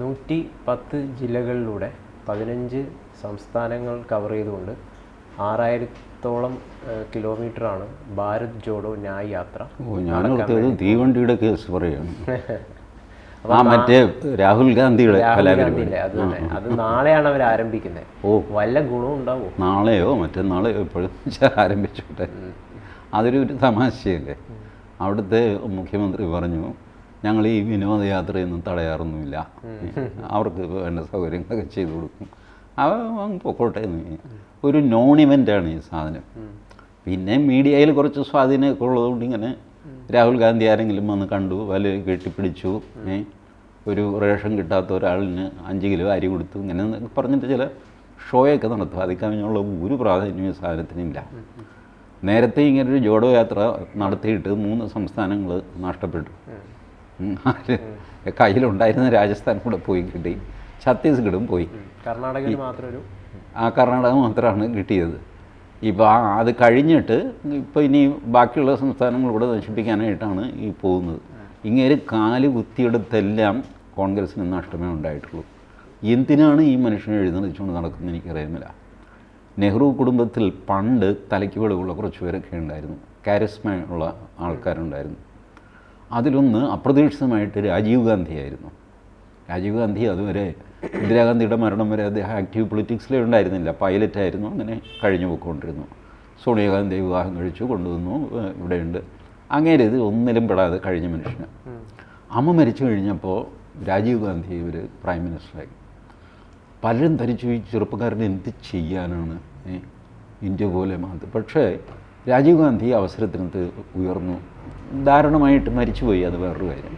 നൂറ്റി പത്ത് ജില്ലകളിലൂടെ പതിനഞ്ച് സംസ്ഥാനങ്ങൾ കവർ ചെയ്തുകൊണ്ട് ആറായിരത്തോളം കിലോമീറ്റർ കിലോമീറ്ററാണ് ഭാരത് ജോഡോ ന്യായ് യാത്ര തീവണ്ടിയുടെ കേസ് പറയാണ്. ആ മറ്റേ രാഹുൽ ഗാന്ധിയുടെ രാഹുൽ ഗാന്ധിയുടെ അത് തന്നെ. അത് നാളെയാണ് അവർ ആരംഭിക്കുന്നത്. ഓ. വല്ല ഗുണവും ഉണ്ടാവും? നാളെയോ മറ്റന്നാളെയോ എപ്പോഴും ആരംഭിച്ചോട്ടെ. അതൊരു തമാശയല്ലേ. അവിടുത്തെ മുഖ്യമന്ത്രി പറഞ്ഞു ഞങ്ങൾ ഈ വിനോദയാത്രയൊന്നും തടയാറൊന്നുമില്ല. അവർക്ക് വേണ്ട സൗകര്യങ്ങളൊക്കെ ചെയ്തു കൊടുക്കും. അവ പൊക്കോട്ടെ എന്ന് ഒരു നോൺ ഇവന്റാണ് ഈ സാധനം. പിന്നെ മീഡിയയിൽ കുറച്ച് സ്വാധീനമൊക്കെ ഉള്ളതുകൊണ്ട് ഇങ്ങനെ രാഹുൽ ഗാന്ധി ആരെങ്കിലും വന്ന് കണ്ടു വല കെട്ടിപ്പിടിച്ചു ഒരു റേഷൻ കിട്ടാത്ത ഒരാളിന് അഞ്ച് കിലോ അരി കൊടുത്തു ഇങ്ങനെ പറഞ്ഞിട്ട് ചില ഷോയൊക്കെ നടത്തും. അതിൽ കവിഞ്ഞുള്ള ഒരു പ്രാധാന്യം ഈ സാധനത്തിനില്ല. നേരത്തെ ഇങ്ങനൊരു ജോഡോ യാത്ര നടത്തിയിട്ട് മൂന്ന് സംസ്ഥാനങ്ങൾ നഷ്ടപ്പെട്ടു. കയ്യിലുണ്ടായിരുന്ന രാജസ്ഥാൻ കൂടെ പോയി കിട്ടി. ഛത്തീസ്ഗഡും പോയി. കർണാടകയിൽ മാത്രം ഒരു ആ കർണാടക മാത്രമാണ് കിട്ടിയത്. ഇപ്പോൾ ആ അത് കഴിഞ്ഞിട്ട് ഇപ്പോൾ ഇനി ബാക്കിയുള്ള സംസ്ഥാനങ്ങൾ ഇവിടെ നശിപ്പിക്കാനായിട്ടാണ് ഈ പോകുന്നത്. ഇങ്ങനെ കാൽ കുത്തിയെടുത്തെല്ലാം കോൺഗ്രസിന് നഷ്ടമേ ഉണ്ടായിട്ടുള്ളൂ. എന്തിനാണ് ഈ മനുഷ്യനെ എഴുന്നള്ളിച്ചുകൊണ്ട് നടക്കുന്നത് എനിക്കറിയുന്നില്ല. നെഹ്റു കുടുംബത്തിൽ പണ്ട് തലയ്ക്ക് വെളിവുള്ള കുറച്ച് പേരൊക്കെ ഉണ്ടായിരുന്നു. കാരിസ്മ ഉള്ള ആൾക്കാരുണ്ടായിരുന്നു. അതിലൊന്ന് അപ്രതീക്ഷിതമായിട്ട് രാജീവ് ഗാന്ധിയായിരുന്നു. രാജീവ് ഗാന്ധി അതുവരെ ഇന്ദിരാഗാന്ധിയുടെ മരണം വരെ അദ്ദേഹം ആക്റ്റീവ് പൊളിറ്റിക്സിലേ ഉണ്ടായിരുന്നില്ല. പൈലറ്റായിരുന്നു അങ്ങനെ കഴിഞ്ഞു പോയിക്കൊണ്ടിരുന്നു. സോണിയാഗാന്ധി വിവാഹം കഴിച്ചു കൊണ്ടുവന്നു ഇവിടെയുണ്ട്. അങ്ങനെ ഇത് ഒന്നിലും പെടാതെ കഴിഞ്ഞ മനുഷ്യന്. അമ്മ മരിച്ചു കഴിഞ്ഞപ്പോൾ രാജീവ് ഗാന്ധി ഇവർ പ്രൈം മിനിസ്റ്ററായി പലരും ധരിച്ചു ഈ ചെറുപ്പക്കാരന് എന്ത് ചെയ്യാനാണ്? ഇന്ത്യ പോലെ മാത്രം. പക്ഷേ രാജീവ് ഗാന്ധി അവസരത്തിനകത്ത് ഉയർന്നു. ദാരുണമായിട്ട് മരിച്ചുപോയി അത് വേറൊരു കാര്യം.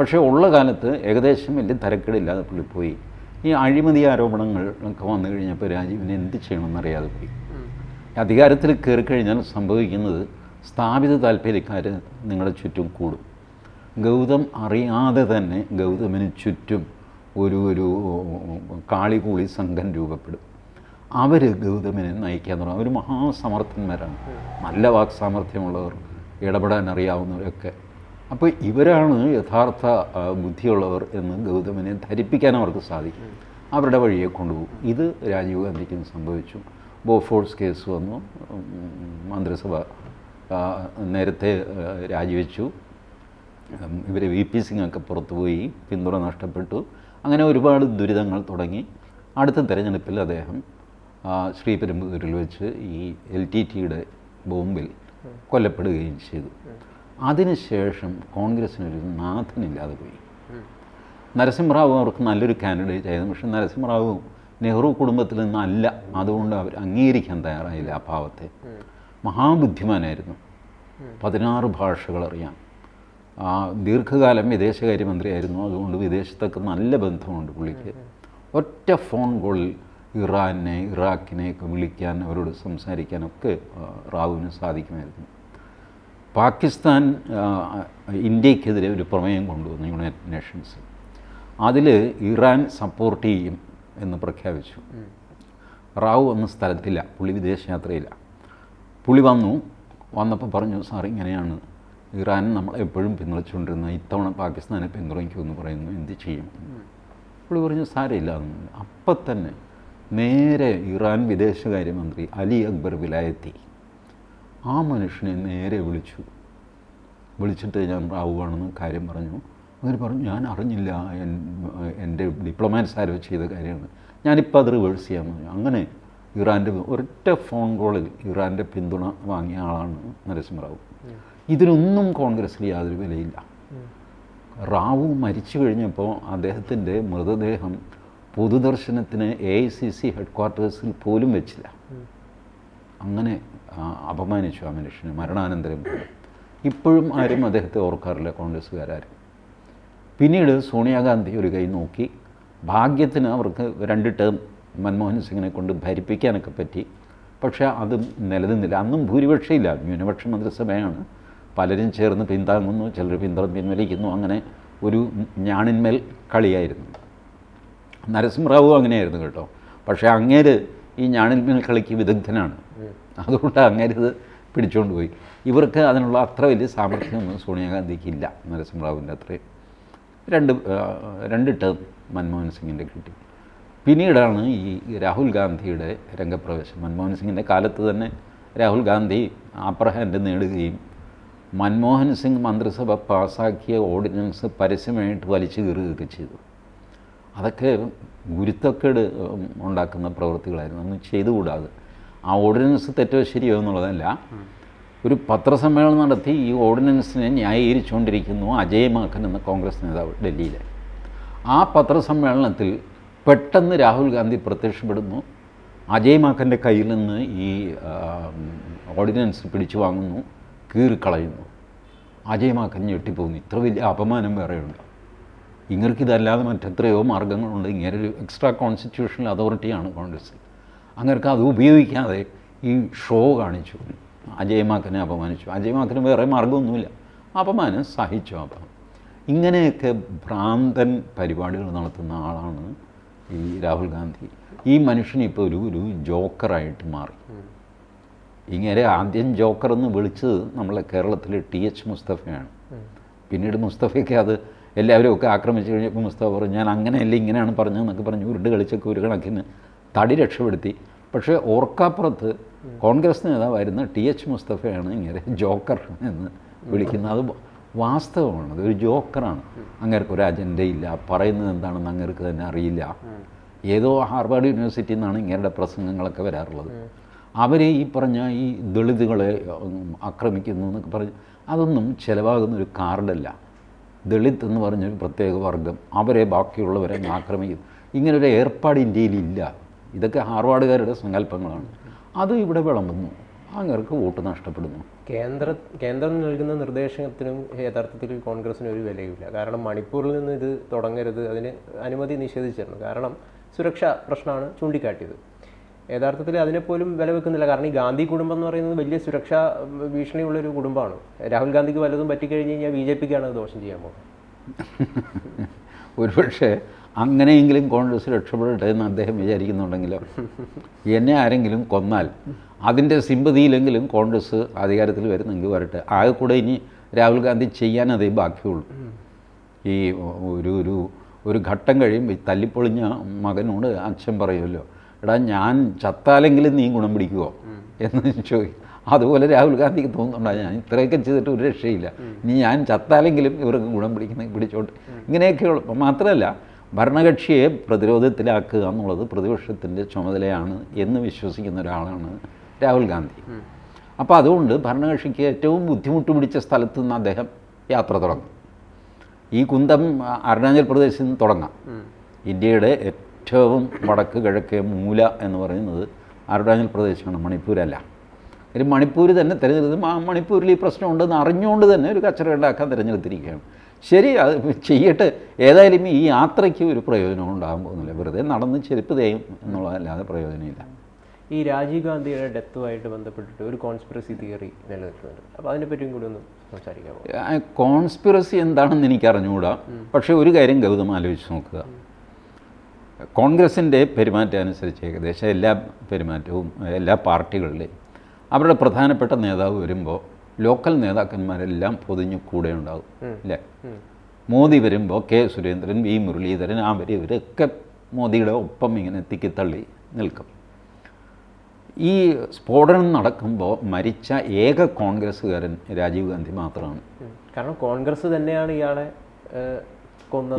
പക്ഷേ ഉള്ള കാലത്ത് ഏകദേശം വലിയ തരക്കേടില്ലാതെ പുള്ളി പോയി. ഈ അഴിമതി ആരോപണങ്ങൾ ഒക്കെ വന്നു കഴിഞ്ഞപ്പോൾ രാജീവിന് എന്ത് ചെയ്യണമെന്നറിയാതെ പോയി. അധികാരത്തിൽ കയറി കഴിഞ്ഞാൽ സംഭവിക്കുന്നത് സ്ഥാപിത താല്പര്യക്കാർ നിങ്ങളുടെ ചുറ്റും കൂടും. ഗൗതം അറിയാതെ തന്നെ ഗൗതമിന് ചുറ്റും ഒരു ഒരു കാളികൂളി സംഘം രൂപപ്പെടും. അവർ ഗൗതമിനെ നയിക്കാൻ തുടങ്ങും. അവർ മഹാസമർത്ഥന്മാരാണ്. നല്ല വാക് സാമർഥ്യമുള്ളവർ ഇടപെടാൻ അറിയാവുന്നവരൊക്കെ അപ്പോൾ ഇവരാണ് യഥാർത്ഥ ബുദ്ധിയുള്ളവർ എന്ന് ഗൗതമനെ ധരിപ്പിക്കാൻ അവർക്ക് സാധിക്കും. അവരുടെ വഴിയെ കൊണ്ടുപോകും. ഇത് രാജീവ് ഗാന്ധിക്കും സംഭവിച്ചു. ബോഫോഴ്സ് കേസ് വന്നു. മന്ത്രിസഭ നേരത്തെ രാജിവെച്ചു. ഇവർ വി പി സിംഗ് ഒക്കെ പുറത്തുപോയി പിന്തുണ നഷ്ടപ്പെട്ടു. അങ്ങനെ ഒരുപാട് ദുരിതങ്ങൾ തുടങ്ങി. അടുത്ത തിരഞ്ഞെടുപ്പിൽ അദ്ദേഹം ശ്രീപെരുമ്പൂരിൽ വെച്ച് ഈ എൽ ടി ടിയുടെ ബോംബിൽ കൊല്ലപ്പെടുകയും ചെയ്തു. അതിനുശേഷം കോൺഗ്രസിനൊരു നാഥനില്ലാതെ പോയി. നരസിംഹറാവു അവർക്ക് നല്ലൊരു കാൻഡിഡേറ്റ് ആയിരുന്നു. പക്ഷെ നരസിംഹറാവു നെഹ്റു കുടുംബത്തിൽ നിന്നല്ല. അതുകൊണ്ട് അവർ അംഗീകരിക്കാൻ തയ്യാറായില്ല ആ ഭാവത്തെ. മഹാബുദ്ധിമാനായിരുന്നു. പതിനാറ് ഭാഷകൾ അറിയാം. ആ, ദീർഘകാലം വിദേശകാര്യമന്ത്രിയായിരുന്നു. അതുകൊണ്ട് വിദേശത്തൊക്കെ നല്ല ബന്ധമുണ്ട് പുള്ളിക്ക്. ഒറ്റ ഫോൺ കോളിൽ ഇറാനെ ഇറാഖിനെ ഒക്കെ വിളിക്കാൻ അവരോട് സംസാരിക്കാനൊക്കെ റാവുവിന് സാധിക്കുമായിരുന്നു. പാകിസ്ഥാൻ ഇന്ത്യക്കെതിരെ ഒരു പ്രമേയം കൊണ്ടുവന്നു യുണൈറ്റഡ് നേഷൻസ് അതിൽ ഇറാൻ സപ്പോർട്ട് ചെയ്യും എന്ന് പ്രഖ്യാപിച്ചു. റാവു വന്ന സ്ഥലത്തില്ല പുള്ളി വിദേശയാത്രയില്ല. പുള്ളി വന്നു വന്നപ്പോൾ പറഞ്ഞു സാർ ഇങ്ങനെയാണ്. ഇറാൻ നമ്മളെ എപ്പോഴും പിന്തുണച്ചുകൊണ്ടിരുന്ന ഇത്തവണ പാകിസ്ഥാനെ പിന്തുണയ്ക്കുമെന്ന് പറയുന്നു എന്ത് ചെയ്യും? പുള്ളി പറഞ്ഞു സാരമില്ല. അപ്പം തന്നെ നേരെ ഇറാൻ വിദേശകാര്യമന്ത്രി അലി അക്ബർ വിലായത്തി. ആ മനുഷ്യനെ നേരെ വിളിച്ചു. വിളിച്ചിട്ട് ഞാൻ റാവുവാണെന്ന് കാര്യം പറഞ്ഞു. അങ്ങനെ പറഞ്ഞു ഞാൻ അറിഞ്ഞില്ല എൻ- എന്റെ ഡിപ്ലോമാറ്റ്സ് ആരോ ചെയ്ത കാര്യമാണ്. ഞാനിപ്പോൾ അത് റിവേഴ്സ് ചെയ്യാൻ പറഞ്ഞു. അങ്ങനെ ഇറാന്റെ ഒരൊറ്റ ഫോൺ കോളിൽ ഇറാന്റെ പിന്തുണ വാങ്ങിയ ആളാണ് നരസിംഹറാവു. ഇതിനൊന്നും കോൺഗ്രസ്സിൽ യാതൊരു വിലയില്ല. റാവു മരിച്ചു കഴിഞ്ഞപ്പോൾ അദ്ദേഹത്തിന്റെ മൃതദേഹം പൊതുദർശനത്തിന് A I C C head ക്വാർട്ടേഴ്സിൽ പോലും വെച്ചില്ല. അങ്ങനെ അപമാനിച്ചു ആ മനുഷ്യനെ മരണാനന്തരം ഇപ്പോഴും ആരും അദ്ദേഹത്തെ ഓർക്കാറില്ല കോൺഗ്രസ്സുകാരും പിന്നീട് സോണിയാഗാന്ധി ഒരു കൈ നോക്കി ഭാഗ്യത്തിന് അവർക്ക് രണ്ട് ടേം മൻമോഹൻ സിംഗിനെ കൊണ്ട് ഭരിപ്പിക്കാനൊക്കെ പറ്റി. പക്ഷേ അത് നിലനിന്നില്ല. അന്നും ഭൂരിപക്ഷമില്ല. ന്യൂനപക്ഷ മന്ത്രിസഭയാണ്. പലരും ചേർന്ന് പിന്താങ്ങുന്നു ചിലർ പിന്തുണ പിൻവലിക്കുന്നു. അങ്ങനെ ഒരു ഞാണിന്മേൽ കളിയായിരുന്നു. നരസിംഹറാവു അങ്ങനെയായിരുന്നു കേട്ടോ. പക്ഷേ അങ്ങേര് ഈ ഞാണിന്മേൽ കളിക്ക് വിദഗ്ധനാണ്. അതുകൊണ്ട് അങ്ങേര് ഇത് പിടിച്ചുകൊണ്ട് പോയി. ഇവർക്ക് അതിനുള്ള അത്ര വലിയ സാമർഥ്യമൊന്നും സോണിയാഗാന്ധിക്ക് ഇല്ല നരസിംഹറാവുവിന്റെ അത്രയും രണ്ട് രണ്ട് ടേം മൻമോഹൻ സിംഗിന്റെ കിട്ടി. പിന്നീടാണ് ഈ രാഹുൽ ഗാന്ധിയുടെ രംഗപ്രവേശം. മൻമോഹൻ സിംഗിന്റെ കാലത്ത് തന്നെ രാഹുൽ ഗാന്ധി അപ്പർ നേടുകയും മൻമോഹൻ സിംഗ് മന്ത്രിസഭ പാസാക്കിയ ഓർഡിനൻസ് പരസ്യമായിട്ട് വലിച്ചു കീറുകയൊക്കെ ചെയ്തു. അതൊക്കെ ഗുരുത്തക്കേട് ഉണ്ടാക്കുന്ന പ്രവൃത്തികളായിരുന്നു. ഒന്നും ചെയ്തുകൂടാതെ. ആ ഓർഡിനൻസ് തെറ്റോ ശരിയോ എന്നുള്ളതല്ല. ഒരു പത്രസമ്മേളനം നടത്തി ഈ ഓർഡിനൻസിനെ ന്യായീകരിച്ചുകൊണ്ടിരിക്കുന്നു അജയ് എന്ന കോൺഗ്രസ് നേതാവ് ഡൽഹിയിലെ. ആ പത്രസമ്മേളനത്തിൽ പെട്ടെന്ന് രാഹുൽ ഗാന്ധി പ്രത്യക്ഷപ്പെടുന്നു. അജയ് മാക്കന്റെ കയ്യിൽ നിന്ന് ഈ ഓർഡിനൻസ് പിടിച്ചു വാങ്ങുന്നു. കീറിക്കളയുന്നു. അജയ് മാക്കൻ ഞെട്ടിപ്പോകുന്നു. ഇത്ര വലിയ അപമാനം വേറെയുണ്ട്? ഇങ്ങൾക്ക് ഇതല്ലാതെ മറ്റെത്രയോ മാർഗങ്ങളുണ്ട്. ഇങ്ങനെ ഒരു എക്സ്ട്രാ കോൺസ്റ്റിറ്റ്യൂഷണൽ അതോറിറ്റിയാണ് കോൺഗ്രസ്. അങ്ങർക്ക് അത് ഉപയോഗിക്കാതെ ഈ ഷോ കാണിച്ചു. അജയമാക്കനെ അപമാനിച്ചു. അജയമാക്കന് വേറെ മാർഗമൊന്നുമില്ല അപമാനം സഹിച്ചു അപ്പം ഇങ്ങനെയൊക്കെ ഭ്രാന്തൻ പരിപാടികൾ നടത്തുന്ന ആളാണ് ഈ രാഹുൽ ഗാന്ധി. ഈ മനുഷ്യൻ ഇപ്പോൾ ഒരു ഒരു ജോക്കറായിട്ട് മാറി. ഇങ്ങനെ ആദ്യം ജോക്കർ എന്ന് വിളിച്ചത് നമ്മളെ കേരളത്തിലെ ടി എച്ച് മുസ്തഫയാണ്. പിന്നീട് മുസ്തഫയ്ക്ക് അത് എല്ലാവരും ഒക്കെ ആക്രമിച്ചു കഴിഞ്ഞപ്പോൾ മുസ്തഫ പറഞ്ഞു ഞാൻ അങ്ങനെയല്ല ഇങ്ങനെയാണ് പറഞ്ഞതെന്നൊക്കെ പറഞ്ഞു ഉരുണ്ട് കളിച്ചൊക്കെ ഒരു കണക്കിന് തടി രക്ഷപ്പെടുത്തി. പക്ഷേ ഓർക്കാപ്പുറത്ത് കോൺഗ്രസ് നേതാവായിരുന്ന ടി എച്ച് മുസ്തഫയാണ് ഇങ്ങനെ ജോക്കർ എന്ന് വിളിക്കുന്നത്. അത് വാസ്തവമാണ്. അതൊരു ജോക്കറാണ്. അങ്ങേർക്ക് ഒരു അജണ്ടയില്ല പറയുന്നത് എന്താണെന്ന് അങ്ങേർക്ക് തന്നെ അറിയില്ല. ഏതോ ഹാർവാർഡ് യൂണിവേഴ്സിറ്റിയിൽ നിന്നാണ് ഇങ്ങനെ പ്രസംഗങ്ങളൊക്കെ വരാറുള്ളത്. അവരെ ഈ പറഞ്ഞ ഈ ദളിതുകളെ ആക്രമിക്കുന്നു എന്നൊക്കെ പറഞ്ഞ് അതൊന്നും ചിലവാകുന്ന ഒരു കാർഡല്ല. ദളിത് എന്ന് പറഞ്ഞൊരു പ്രത്യേക വർഗം. അവരെ ബാക്കിയുള്ളവരെ ആക്രമിക്കും. ഇങ്ങനൊരു ഏർപ്പാട് ഇന്ത്യയിലില്ല. ഇതൊക്കെ ഹാർവാർഡുകാരുടെ സങ്കല്പങ്ങളാണ്. അത് ഇവിടെ വിളമ്പുന്നു. അങ്ങർക്ക് വോട്ട് നഷ്ടപ്പെടുന്നു. കേന്ദ്ര കേന്ദ്രം നൽകുന്ന നിർദ്ദേശത്തിനും യഥാർത്ഥത്തിൽ കോൺഗ്രസിന് ഒരു വിലയുമില്ല. കാരണം മണിപ്പൂരിൽ നിന്ന് ഇത് തുടങ്ങരുത്. അതിന് അനുമതി നിഷേധിച്ചിരുന്നു. കാരണം സുരക്ഷാ പ്രശ്നമാണ് ചൂണ്ടിക്കാട്ടിയത്. യഥാർത്ഥത്തിൽ അതിനെപ്പോലും വില വെക്കുന്നില്ല കാരണം ഈ ഗാന്ധി കുടുംബം എന്ന് പറയുന്നത് വലിയ സുരക്ഷാ ഭീഷണിയുള്ളൊരു കുടുംബമാണ്. രാഹുൽ ഗാന്ധിക്ക് വല്ലതും പറ്റിക്കഴിഞ്ഞ് കഴിഞ്ഞാൽ ബി ജെ പിക്കാണ് ദോഷം ചെയ്യാൻ പോകുന്നത്. ഒരുപക്ഷെ അങ്ങനെയെങ്കിലും കോൺഗ്രസ് രക്ഷപ്പെടട്ടെ എന്ന് അദ്ദേഹം വിചാരിക്കുന്നുണ്ടെങ്കിലോ എന്നെ ആരെങ്കിലും കൊന്നാൽ അതിന്റെ സിമ്പതിയിലെങ്കിലും കോൺഗ്രസ് അധികാരത്തിൽ വരുന്നെങ്കിൽ വരട്ടെ. ആകെ കൂടെ ഇനി രാഹുൽ ഗാന്ധി ചെയ്യാൻ അതേ ബാക്കിയുള്ളൂ. ഈ ഒരു ഒരു ഒരു ഘട്ടം കഴിയുമ്പോൾ തല്ലിപ്പൊളിഞ്ഞ മകനോട് അച്ഛൻ പറയുമല്ലോ എടാ ഞാൻ ചത്താലെങ്കിലും നീ ഗുണം പിടിക്കുമോ എന്ന് ചോദിക്കും. അതുപോലെ രാഹുൽ ഗാന്ധിക്ക് തോന്നുന്നുണ്ടാ ഞാൻ ഇത്രയൊക്കെ ചെയ്തിട്ട് ഒരു രക്ഷയില്ല. ഇനി ഞാൻ ചത്താലെങ്കിലും ഇവർക്ക് ഗുണം പിടിക്കുന്ന പിടിച്ചോട്ട് ഇങ്ങനെയൊക്കെയുള്ള. മാത്രമല്ല ഭരണകക്ഷിയെ പ്രതിരോധത്തിലാക്കുക എന്നുള്ളത് പ്രതിപക്ഷത്തിന്റെ ചുമതലയാണ് എന്ന് വിശ്വസിക്കുന്ന ഒരാളാണ് രാഹുൽ ഗാന്ധി. അപ്പോൾ അതുകൊണ്ട് ഭരണകക്ഷിക്ക് ഏറ്റവും ബുദ്ധിമുട്ട് പിടിച്ച സ്ഥലത്തു നിന്ന് അദ്ദേഹം യാത്ര തുടങ്ങും. ഈ കുന്തം അരുണാചൽ പ്രദേശിൽ നിന്ന് തുടങ്ങാം. ഇന്ത്യയുടെ ഏറ്റവും വടക്ക് കിഴക്കേ മൂല എന്ന് പറയുന്നത് അരുണാചൽ പ്രദേശാണ് മണിപ്പൂരല്ല. ഒരു മണിപ്പൂർ തന്നെ തിരഞ്ഞെടുത്ത് ആ മണിപ്പൂരിൽ ഈ പ്രശ്നമുണ്ടെന്ന് അറിഞ്ഞുകൊണ്ട് തന്നെ ഒരു കച്ചറ ഉണ്ടാക്കാൻ തിരഞ്ഞെടുത്തിരിക്കുകയാണ്. ശരി അത് ചെയ്യട്ടെ ഏതായാലും ഈ യാത്രയ്ക്ക് ഒരു പ്രയോജനം ഉണ്ടാകാൻ പോകുന്നില്ല വെറുതെ നടന്ന് ചെരുപ്പ് തേയും എന്നുള്ളതല്ലാതെ പ്രയോജനമില്ല. ഈ രാജീവ് ഗാന്ധിയുടെ ഡെത്തുമായിട്ട് ബന്ധപ്പെട്ടിട്ട് ഒരു കോൺസ്പിറസി തിയറി നിലനിൽക്കുന്നുണ്ട്. അപ്പോൾ അതിനെപ്പറ്റിയും കൂടി ഒന്ന് സംസാരിക്കാമോ കോൺസ്പിറസി എന്താണെന്ന് എനിക്ക് അറിഞ്ഞുകൂടാ പക്ഷേ ഒരു കാര്യം ഗൗതം ആലോചിച്ച് നോക്കുക കോൺഗ്രസിന്റെ പെരുമാറ്റം അനുസരിച്ച് ഏകദേശം എല്ലാ പെരുമാറ്റവും എല്ലാ പാർട്ടികളിലെയും അവരുടെ പ്രധാനപ്പെട്ട നേതാവ് വരുമ്പോൾ ലോക്കൽ നേതാക്കന്മാരെല്ലാം പൊതിഞ്ഞ് കൂടെ ഉണ്ടാകും അല്ലേ മോദി വരുമ്പോൾ കെ സുരേന്ദ്രൻ വി മുരളീധരൻ അവർ ഇവരൊക്കെ മോദിയുടെ ഒപ്പം ഇങ്ങനെ തിക്കിത്തള്ളി നിൽക്കും. ഈ സ്ഫോടനം നടക്കുമ്പോൾ മരിച്ച ഏക കോൺഗ്രസ്സുകാരൻ രാജീവ് ഗാന്ധി മാത്രമാണ്. കാരണം കോൺഗ്രസ് തന്നെയാണ് ഇയാളെ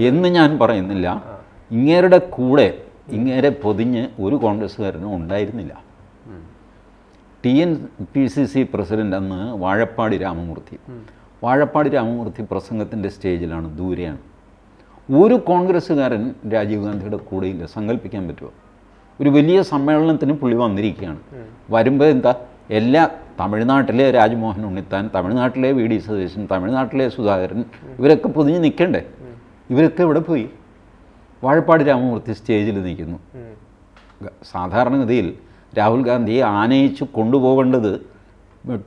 എന്ന് ഞാൻ പറയുന്നില്ല. ഇങ്ങേരുടെ കൂടെ ഇങ്ങേരെ പൊതിഞ്ഞ് ഒരു കോൺഗ്രസ്സുകാരനും ഉണ്ടായിരുന്നില്ല. T N P C C president അന്ന് വാഴപ്പാടി രാമമൂർത്തി. വാഴപ്പാടി രാമമൂർത്തി പ്രസംഗത്തിന്റെ സ്റ്റേജിലാണ് ദൂരെയാണ്. ഒരു കോൺഗ്രസ്സുകാരൻ രാജീവ് ഗാന്ധിയുടെ കൂടെയില്ല സങ്കല്പിക്കാൻ പറ്റുമോ? ഒരു വലിയ സമ്മേളനത്തിന് പുള്ളി വന്നിരിക്കുകയാണ്. വരുമ്പോൾ എന്താ? എല്ലാ തമിഴ്നാട്ടിലെ രാജ്മോഹൻ ഉണ്ണിത്താൻ തമിഴ്നാട്ടിലെ വി ഡി സതീശൻ തമിഴ്നാട്ടിലെ സുധാകരൻ ഇവരൊക്കെ പൊതിഞ്ഞ് നിൽക്കണ്ടേ ഇവരൊക്കെ ഇവിടെ പോയി? വാഴപ്പാടി രാമമൂർത്തി സ്റ്റേജിൽ നിൽക്കുന്നു. സാധാരണഗതിയിൽ രാഹുൽ ഗാന്ധിയെ ആനയിച്ച് കൊണ്ടുപോകേണ്ടത്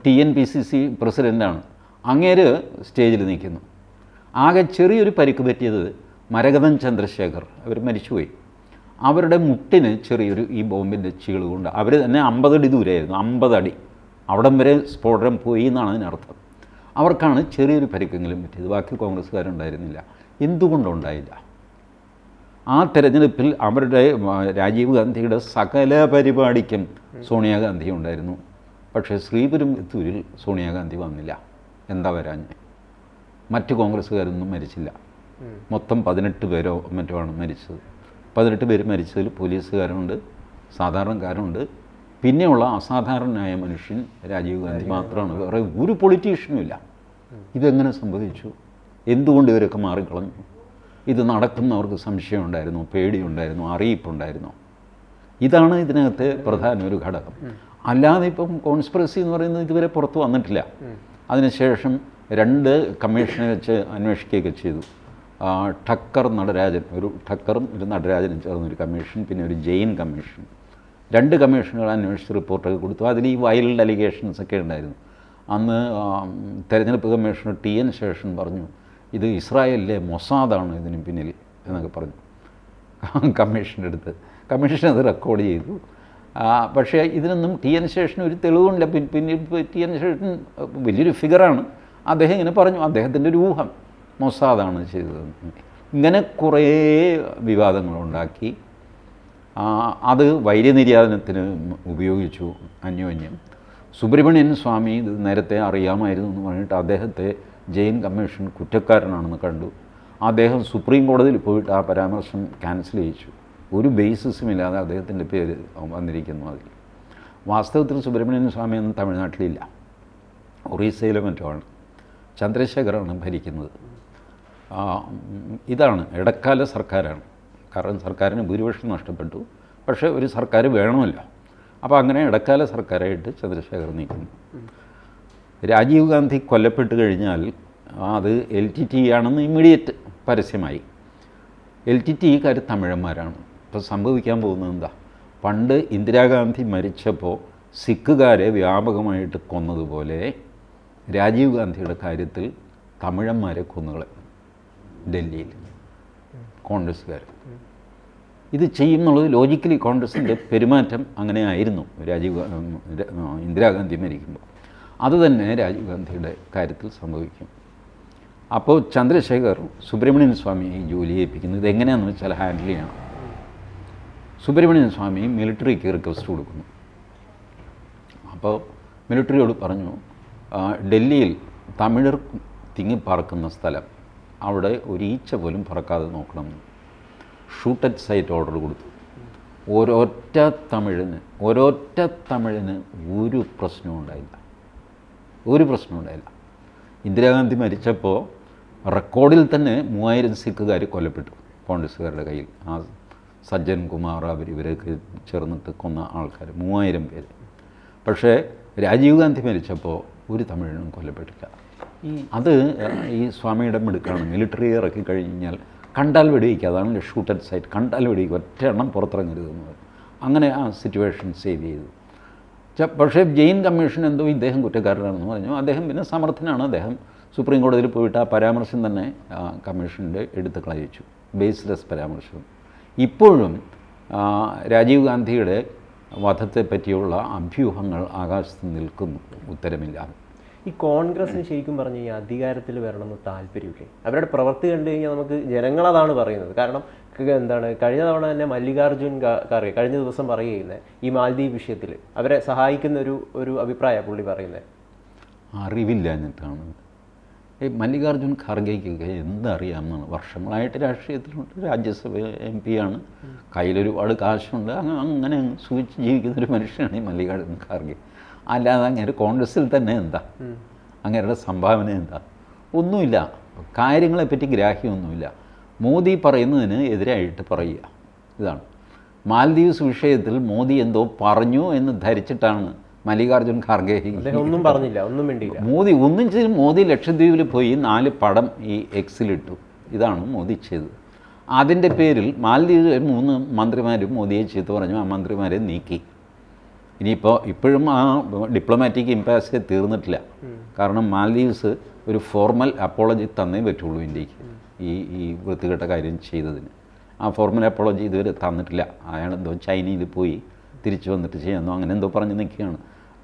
T N P C C പ്രസിഡന്റാണ് അങ്ങേര് സ്റ്റേജിൽ നിൽക്കുന്നു. ആകെ ചെറിയൊരു പരിക്ക് പറ്റിയത് മരഗതൻ ചന്ദ്രശേഖർ. അവർ മരിച്ചുപോയി. അവരുടെ മുട്ടിന് ചെറിയൊരു ഈ ബോംബിന്റെ ചീൾ കൊണ്ട് അവർ തന്നെ അമ്പതടി ദൂരെയായിരുന്നു. അമ്പതടി അവിടം വരെ സ്ഫോടനം പോയി എന്നാണ് അതിനർത്ഥം. അവർക്കാണ് ചെറിയൊരു പരിക്കെങ്കിലും പറ്റിയത്. ബാക്കി കോൺഗ്രസ്സുകാരുണ്ടായിരുന്നില്ല. എന്തുകൊണ്ടുണ്ടായില്ല? ആ തെരഞ്ഞെടുപ്പിൽ അവരുടെ രാജീവ് ഗാന്ധിയുടെ സകല പരിപാടിക്കും സോണിയാഗാന്ധി ഉണ്ടായിരുന്നു. പക്ഷേ ശ്രീപെരുമ്പത്തൂരിൽ സോണിയാഗാന്ധി വന്നില്ല. എന്താ വരാഞ്ഞ്? മറ്റ് കോൺഗ്രസ്സുകാരൊന്നും മരിച്ചില്ല. മൊത്തം പതിനെട്ട് പേരോ മറ്റോ ആണ് മരിച്ചത്. പതിനെട്ട് പേര് മരിച്ചതിൽ പോലീസുകാരുണ്ട് സാധാരണക്കാരുണ്ട്. പിന്നെയുള്ള അസാധാരണനായ മനുഷ്യൻ രാജീവ് ഗാന്ധി മാത്രമാണ്. വേറെ ഒരു പൊളിറ്റീഷ്യനും ഇല്ല. ഇതെങ്ങനെ സംഭവിച്ചു? എന്തുകൊണ്ട് ഇവരൊക്കെ മാറിക്കളഞ്ഞു? ഇത് നടക്കുന്നവർക്ക് സംശയമുണ്ടായിരുന്നു പേടിയുണ്ടായിരുന്നു അറിയിപ്പുണ്ടായിരുന്നു. ഇതാണ് ഇതിനകത്തെ പ്രധാന ഒരു ഘടകം. അല്ലാതെ ഇപ്പം കോൺസ്പിറസി എന്ന് പറയുന്നത് ഇതുവരെ പുറത്ത് വന്നിട്ടില്ല. അതിനുശേഷം രണ്ട് കമ്മീഷനെ വെച്ച് അന്വേഷിക്കുകയൊക്കെ ചെയ്തു. ആ, ഠക്കർ നടരാജൻ ഒരു ടക്കറും ഒരു നടരാജനും ചേർന്നൊരു കമ്മീഷൻ പിന്നെ ഒരു ജെയിൻ കമ്മീഷൻ രണ്ട് കമ്മീഷനുകൾ അന്വേഷിച്ച് റിപ്പോർട്ടൊക്കെ കൊടുത്തു. അതിൽ ഈ വൈൽഡ് അലിഗേഷൻസ് ഒക്കെ ഉണ്ടായിരുന്നു. അന്ന് തെരഞ്ഞെടുപ്പ് കമ്മീഷണർ ടി എൻ ശേഷൻ പറഞ്ഞു ഇത് ഇസ്രായേലിലെ മൊസാദാണ് ഇതിന് പിന്നിൽ എന്നൊക്കെ പറഞ്ഞു. കമ്മീഷന്റെ അടുത്ത്. കമ്മീഷൻ അത് റെക്കോർഡ് ചെയ്തു. പക്ഷേ ഇതിനൊന്നും ടി എൻ ശേഷന് ഒരു തെളിവുമില്ല. പിന്നെ പിന്നീട് ടി എൻ ശേഷൻ വലിയൊരു ഫിഗറാണ്. അദ്ദേഹം ഇങ്ങനെ പറഞ്ഞു. അദ്ദേഹത്തിന്റെ ഒരു ഊഹം മൊസാദാണ് ചെയ്തതെന്ന് ഇങ്ങനെ കുറേ വിവാദങ്ങളുണ്ടാക്കി. അത് വൈര്യനിര്യാതനത്തിന് ഉപയോഗിച്ചു. അന്യോന്യം. സുബ്രഹ്മണ്യൻ സ്വാമി ഇത് നേരത്തെ അറിയാമായിരുന്നു എന്ന് പറഞ്ഞിട്ട് അദ്ദേഹത്തെ ജെയിൻ കമ്മീഷൻ കുറ്റക്കാരനാണെന്ന് കണ്ടു. അദ്ദേഹം സുപ്രീം കോടതിയിൽ പോയിട്ട് ആ പരാമർശം ക്യാൻസൽ ചെയ്യിച്ചു. ഒരു ബേസിസും ഇല്ലാതെ അദ്ദേഹത്തിന്റെ പേര് വന്നിരിക്കുന്നു അതിൽ. വാസ്തവത്തിൽ സുബ്രഹ്മണ്യൻ സ്വാമി ഒന്നും തമിഴ്നാട്ടിലില്ല. ഒറീസയിലെ മറ്റുമാണ് ചന്ദ്രശേഖറാണ് ഭരിക്കുന്നത്. ഇതാണ് ഇടക്കാല സർക്കാരാണ്. കാരണം സർക്കാരിന് ഭൂരിപക്ഷം നഷ്ടപ്പെട്ടു. പക്ഷേ ഒരു സർക്കാർ വേണമല്ലോ. അപ്പോൾ അങ്ങനെ ഇടക്കാല സർക്കാരായിട്ട് ചന്ദ്രശേഖർ നിൽക്കുന്നു. രാജീവ് ഗാന്ധി കൊല്ലപ്പെട്ട് കഴിഞ്ഞാൽ അത് എൽ ടി ടി ആണെന്ന് ഇമ്മീഡിയറ്റ് പരസ്യമായി. എൽ ടി ടി കാര് തമിഴന്മാരാണ്. ഇപ്പോൾ സംഭവിക്കാൻ പോകുന്നത് എന്താ? പണ്ട് ഇന്ദിരാഗാന്ധി മരിച്ചപ്പോൾ സിഖുകാരെ വ്യാപകമായിട്ട് കൊന്നതുപോലെ രാജീവ് ഗാന്ധിയുടെ കാര്യത്തിൽ തമിഴന്മാരെ കൊന്നുകളെ ഡൽഹിയിൽ. കോൺഗ്രസ്സുകാർ ഇത് ചെയ്യുന്നുള്ളത് ലോജിക്കലി കോൺഗ്രസിന്റെ പെരുമാറ്റം അങ്ങനെ ആയിരുന്നു. രാജീവ് ഇന്ദിരാഗാന്ധി മരിക്കുമ്പോൾ അതുതന്നെ രാജീവ് ഗാന്ധിയുടെ കാര്യത്തിൽ സംഭവിക്കും. അപ്പോൾ ചന്ദ്രശേഖർ സുബ്രഹ്മണ്യൻ സ്വാമിയെ ഈ ജോലി ഏൽപ്പിക്കുന്നത് എങ്ങനെയാണെന്ന് വെച്ചാൽ ഹാൻഡിൽ ചെയ്യണം. സുബ്രഹ്മണ്യൻ സ്വാമി മിലിറ്ററിക്ക് റിക്വസ്റ്റ് കൊടുക്കുന്നു. അപ്പോൾ മിലിറ്ററിയോട് പറഞ്ഞു ഡൽഹിയിൽ തമിഴർ തിങ്ങി പറക്കുന്ന സ്ഥലം. അവിടെ ഒരു ഈച്ച പോലും പറക്കാതെ നോക്കണം ഷൂട്ട് അറ്റ് സൈറ്റ് ഓർഡർ കൊടുത്തു. ഓരോറ്റ തമിഴിന് ഓരോറ്റ തമിഴിന് ഒരു പ്രശ്നവും ഉണ്ടായില്ല. ഒരു പ്രശ്നവും ഉണ്ടായില്ല ഇന്ദിരാഗാന്ധി മരിച്ചപ്പോൾ റെക്കോർഡിൽ തന്നെ മൂവായിരം സിഖുകാർ കൊല്ലപ്പെട്ടു കോൺഗ്രസ്സുകാരുടെ കയ്യിൽ. ആ സജ്ജൻ കുമാർ അവർ ഇവരൊക്കെ ചേർന്നിട്ട് കൊന്ന ആൾക്കാർ മൂവായിരം പേര്. പക്ഷേ രാജീവ് ഗാന്ധി മരിച്ചപ്പോൾ ഒരു തമിഴനും കൊല്ലപ്പെട്ടില്ല. അത് ഈ സ്വാമിയുടെ മിടുക്കാണ് മിലിറ്ററി ഇറക്കി കഴിഞ്ഞാൽ കണ്ടാൽ വെടിവയ്ക്കുക അതാണ് ഷൂട്ട് അറ്റ് സൈറ്റ്. കണ്ടാൽ വെടിവയ്ക്കുക ഒറ്റ എണ്ണം പുറത്തിറങ്ങരുതെന്ന് പറയും അങ്ങനെ ആ സിറ്റുവേഷൻ സേവ് ചെയ്തു. പക്ഷേ ജെയിൻ കമ്മീഷൻ എന്തോ ഇദ്ദേഹം കുറ്റക്കാരനാണെന്ന് പറഞ്ഞു. അദ്ദേഹം പിന്നെ സമർത്ഥനാണ്. അദ്ദേഹം സുപ്രീം കോടതിയിൽ പോയിട്ട് ആ പരാമർശം തന്നെ കമ്മീഷന്റെ എടുത്ത് കളയിച്ചു. ബേസ്ലെസ് പരാമർശം. ഇപ്പോഴും രാജീവ് ഗാന്ധിയുടെ വധത്തെ പറ്റിയുള്ള അഭ്യൂഹങ്ങൾ ആകാശത്ത് നിൽക്കുന്നു. ഉത്തരമില്ലാതെ. ഈ കോൺഗ്രസിന് ശരിക്കും പറഞ്ഞു കഴിഞ്ഞാൽ അധികാരത്തിൽ വരണമെന്ന് താല്പര്യമില്ലേ അവരുടെ പ്രവൃത്തി കണ്ടു കഴിഞ്ഞാൽ നമുക്ക് ജനങ്ങളതാണ് പറയുന്നത്. കാരണം എന്താണ് കഴിഞ്ഞ തവണ തന്നെ മല്ലികാർജുൻ ഖാർഗെ കഴിഞ്ഞ ദിവസം പറയുന്നത് ഈ മാലദ്വീപ് വിഷയത്തിൽ അവരെ സഹായിക്കുന്ന ഒരു ഒരു അഭിപ്രായമാണ് പുള്ളി പറയുന്നത്. അറിവില്ല എന്നിട്ടാണ്. ഈ മല്ലികാർജുൻ ഖാർഗെയ്ക്കൊക്കെ എന്തറിയാമെന്നാണ്. വർഷങ്ങളായിട്ട് രാഷ്ട്രീയത്തിലുണ്ട്. രാജ്യസഭ എം പി ആണ്. കയ്യിലൊരുപാട് കാശുണ്ട്. അങ്ങനെ അങ്ങനെ അങ്ങ് സൂചിച്ച് ജീവിക്കുന്ന ഒരു മനുഷ്യനാണ് ഈ മല്ലികാർജുൻ ഖാർഗെ. അല്ലാതെ അങ്ങനെ കോൺഗ്രസ്സിൽ തന്നെ എന്താ? അങ്ങേരുടെ സംഭാവന എന്താ? ഒന്നുമില്ല. കാര്യങ്ങളെപ്പറ്റി ഗ്രാഹ്യമൊന്നുമില്ല. മോദി പറയുന്നതിന് എതിരായിട്ട് പറയുക. ഇതാണ്. മാലദ്വീപ്സ് വിഷയത്തിൽ മോദി എന്തോ പറഞ്ഞു എന്ന് ധരിച്ചിട്ടാണ് മല്ലികാർജുൻ ഖാർഗെ ഒന്നും പറഞ്ഞില്ല ഒന്നും വേണ്ടിയില്ല മോദി ഒന്നും ചെയ്ത് മോദി ലക്ഷദ്വീപിൽ പോയി നാല് പടം ഈ എക്സിലിട്ടു. ഇതാണ് മോദി ചെയ്തത്. അതിന്റെ പേരിൽ മാലദ്വീപ് മൂന്ന് മന്ത്രിമാരും മോദിയെ ചീത്ത പറഞ്ഞു. ആ മന്ത്രിമാരെ നീക്കി. ഇനിയിപ്പോൾ ഇപ്പോഴും ആ ഡിപ്ലോമാറ്റിക് ഇമ്പാസ് തീർന്നിട്ടില്ല. കാരണം മാൽദീവ്സ് ഒരു ഫോർമൽ അപ്പോളജി തന്നേ പറ്റുള്ളൂ ഇന്ത്യയ്ക്ക് ഈ ഈ വൃത്തികെട്ട കാര്യം ചെയ്തതിന്. ആ ഫോർമൽ അപ്പോളജി ഇതുവരെ തന്നിട്ടില്ല. അയാൾ എന്തോ ചൈനയിൽ പോയി തിരിച്ചു വന്നിട്ട് ചെയ്യാമെന്നോ അങ്ങനെ എന്തോ പറഞ്ഞ് നിൽക്കുകയാണ്.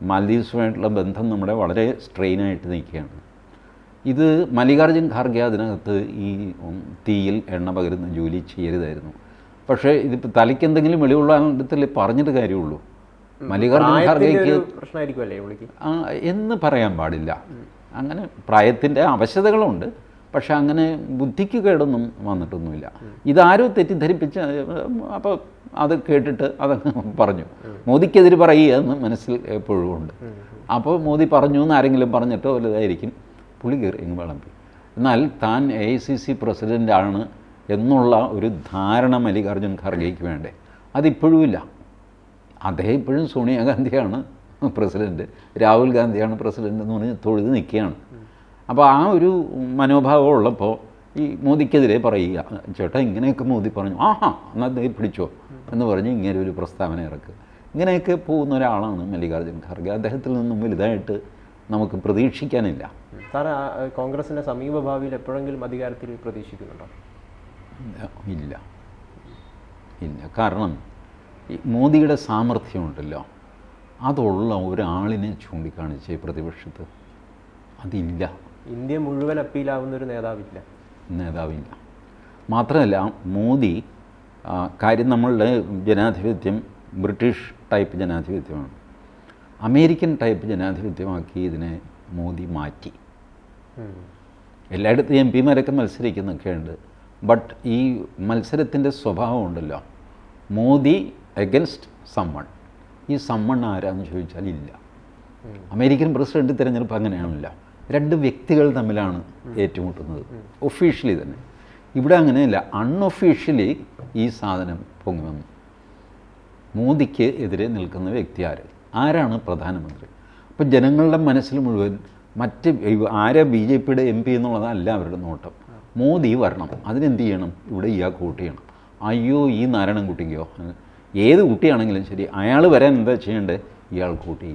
മാൽദീവ്സുമായിട്ടുള്ള ബന്ധം നമ്മുടെ വളരെ സ്ട്രെയിനായിട്ട് നിൽക്കുകയാണ്. ഇത് മല്ലികാർജുൻ ഖാർഗെ അതിനകത്ത് ഈ തീയിൽ എണ്ണ പകരുന്ന ജോലി ചെയ്യരുതായിരുന്നു. പക്ഷേ ഇതിപ്പോൾ തലയ്ക്ക് എന്തെങ്കിലും വെളിവുള്ള അടുത്തല്ലേ പറഞ്ഞിട്ട് കാര്യമുള്ളൂ. മല്ലികാർജുൻ ഖാർഗെക്ക് എന്ന് പറയാൻ പാടില്ല. അങ്ങനെ പ്രായത്തിന്റെ അവശതകളുണ്ട് പക്ഷെ അങ്ങനെ ബുദ്ധിക്ക് കേടൊന്നും വന്നിട്ടൊന്നുമില്ല. ഇതാരോ തെറ്റിദ്ധരിപ്പിച്ച് അപ്പോൾ അത് കേട്ടിട്ട് അത് പറഞ്ഞു. മോദിക്കെതിരെ പറയുക എന്ന് മനസ്സിൽ എപ്പോഴും ഉണ്ട്. അപ്പോൾ മോദി പറഞ്ഞു എന്ന് ആരെങ്കിലും പറഞ്ഞിട്ടോ വലുതായിരിക്കും പുളി കയറി ഇങ്ങ് വിളമ്പി. എന്നാൽ താൻ എ ഐ സി സി പ്രസിഡന്റാണ് എന്നുള്ള ഒരു ധാരണ മല്ലികാർജുൻ ഖർഗയ്ക്ക് വേണ്ടേ? അതിപ്പോഴും ഇല്ല. അദ്ദേഹം ഇപ്പോഴും സോണിയാഗാന്ധിയാണ് പ്രസിഡന്റ്. രാഹുൽ ഗാന്ധിയാണ് പ്രസിഡന്റ് എന്ന് പറഞ്ഞ് തൊഴുത് നിൽക്കുകയാണ്. അപ്പോൾ ആ ഒരു മനോഭാവം ഉള്ളപ്പോൾ ഈ മോദിക്കെതിരെ പറയുക ചേട്ടാ ഇങ്ങനെയൊക്കെ മോദി പറഞ്ഞു. ആഹാ എന്നാൽ ദേ പിടിച്ചോ എന്ന് പറഞ്ഞ് ഇങ്ങനെ ഒരു പ്രസ്താവന ഇറക്കുക. ഇങ്ങനെയൊക്കെ പോകുന്ന ഒരാളാണ് മല്ലികാർജുൻ ഖാർഗെ. അദ്ദേഹത്തിൽ നിന്നും വലുതായിട്ട് നമുക്ക് പ്രതീക്ഷിക്കാനില്ല. സാർ കോൺഗ്രസിന്റെ സമീപഭാവിയിൽ എപ്പോഴെങ്കിലും അധികാരത്തിൽ പ്രതീക്ഷിക്കുന്നുണ്ടോ? ഇല്ല. ഇല്ല. കാരണം ഈ മോദിയുടെ സാമർഥ്യമുണ്ടല്ലോ. അതുള്ള ഒരാളിനെ ചൂണ്ടിക്കാണിച്ച് പ്രതിപക്ഷത്ത്. അതില്ല. ഇന്ത്യ മുഴുവൻ അപ്പീലാവുന്ന ഒരു നേതാവില്ല. നേതാവില്ല. മാത്രമല്ല മോദി കാര്യം നമ്മളുടെ ജനാധിപത്യം ബ്രിട്ടീഷ് ടൈപ്പ് ജനാധിപത്യമാണ്. അമേരിക്കൻ ടൈപ്പ് ജനാധിപത്യമാക്കി ഇതിനെ മോദി മാറ്റി. എല്ലായിടത്തും എം പിമാരൊക്കെ മത്സരിക്കുന്നൊക്കെയുണ്ട്. ബട്ട് ഈ മത്സരത്തിന്റെ സ്വഭാവം ഉണ്ടല്ലോ മോദി എഗൻസ്റ്റ് സമ്മൺ ഈ സമ്മൺ ആരാന്ന് ചോദിച്ചാൽ ഇല്ല. അമേരിക്കൻ പ്രസിഡന്റ് തിരഞ്ഞെടുപ്പ് അങ്ങനെയാണല്ല. രണ്ട് വ്യക്തികൾ തമ്മിലാണ് ഏറ്റുമുട്ടുന്നത്. ഒഫീഷ്യലി തന്നെ. ഇവിടെ അങ്ങനെയല്ല. അൺഒഫീഷ്യലി ഈ സാധനം പൊങ്ങി വന്നു മോദിക്ക് എതിരെ നിൽക്കുന്ന വ്യക്തി ആര്? ആരാണ് പ്രധാനമന്ത്രി? അപ്പം ജനങ്ങളുടെ മനസ്സിൽ മുഴുവൻ മറ്റ് ആരാ ബി ജെ പിയുടെ എം പി എന്നുള്ളതല്ല അവരുടെ നോട്ടം. മോദി വരണം. അതിനെന്ത് ചെയ്യണം? ഇവിടെ ഇയാൾക്ക് വോട്ട് ചെയ്യണം. അയ്യോ ഈ നാരായണൻ കുട്ടിക്കോ ഏത് കുട്ടിയാണെങ്കിലും ശരി അയാൾ വരാൻ എന്താ ചെയ്യേണ്ടത് ഇയാൾ കൂട്ടി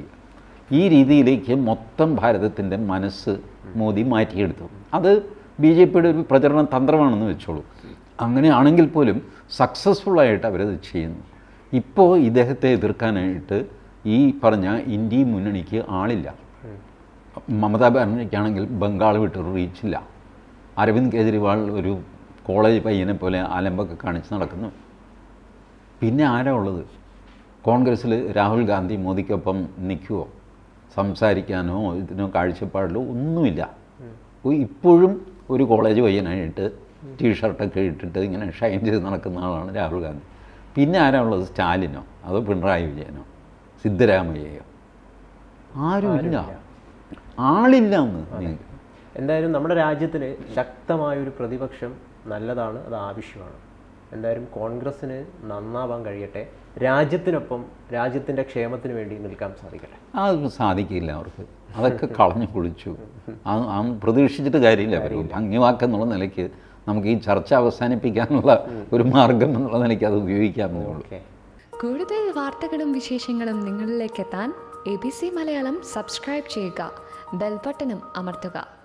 ഈ രീതിയിലേക്ക് മൊത്തം ഭാരതത്തിന്റെ മനസ്സ് മോദി മാറ്റിയെടുത്തു. അത് ബി ജെ പിയുടെ ഒരു പ്രചരണ തന്ത്രമാണെന്ന് വെച്ചോളൂ. അങ്ങനെയാണെങ്കിൽ പോലും സക്സസ്ഫുള്ളായിട്ട് അവരത് ചെയ്യുന്നു. ഇപ്പോൾ ഇദ്ദേഹത്തെ എതിർക്കാനായിട്ട് ഈ പറഞ്ഞ ഇന്ത്യ മുന്നണിക്ക് ആളില്ല. മമതാ ബാനർജിക്കാണെങ്കിൽ ബംഗാൾ വിട്ട് റീച്ചില്ല അരവിന്ദ് കേജ്രിവാൾ ഒരു കോളേജ് പയ്യനെ പോലെ അലമ്പൊക്കെ കാണിച്ച് നടക്കുന്നു. പിന്നെ ആരാ ഉള്ളത്? കോൺഗ്രസ്സിൽ രാഹുൽ ഗാന്ധി മോദിക്കൊപ്പം നിൽക്കുമോ സംസാരിക്കാനോ ഇതിനോ കാഴ്ചപ്പാടിലോ ഒന്നുമില്ല. ഇപ്പോഴും ഒരു കോളേജ് പയ്യനായിട്ട് ടീഷർട്ടൊക്കെ ഇട്ടിട്ട് ഇങ്ങനെ ഷൈൻ ചെയ്ത് നടക്കുന്ന ആളാണ് രാഹുൽ ഗാന്ധി. പിന്നെ ആരാ ഉള്ളത്? സ്റ്റാലിനോ? അതോ പിണറായി വിജയനോ? സിദ്ധരാമയ്യയോ? ആരുമില്ല. ആളില്ല എന്ന് നിങ്ങൾക്ക് എന്തായാലും നമ്മുടെ രാജ്യത്തിന് ശക്തമായൊരു പ്രതിപക്ഷം നല്ലതാണ് അത് ആവശ്യമാണ്. എന്തായാലും കോൺഗ്രസ്സിന് നന്നാവാൻ കഴിയട്ടെ. രാജ്യത്തിനൊപ്പം രാജ്യത്തിന്റെ ക്ഷേമത്തിന് വേണ്ടി നിൽക്കാൻ സാധിക്കട്ടെ. അത് സാധിക്കില്ല അവർക്ക്. അതൊക്കെ കളഞ്ഞു കുളിച്ചു. പ്രതീക്ഷിച്ചിട്ട് കാര്യമില്ല അവർ. ഭംഗിവാക്കെന്നുള്ള നിലയ്ക്ക് നമുക്ക് ഈ ചർച്ച അവസാനിപ്പിക്കാനുള്ള ഒരു മാർഗം എന്നുള്ള നിലയ്ക്ക് അത് ഉപയോഗിക്കാമെന്നേ ഉള്ളൂ. കൂടുതൽ വാർത്തകളും വിശേഷങ്ങളും നിങ്ങളിലേക്ക് എത്താൻ A B C Malayalam subscribe ചെയ്യുക. ബെൽബട്ടനും അമർത്തുക.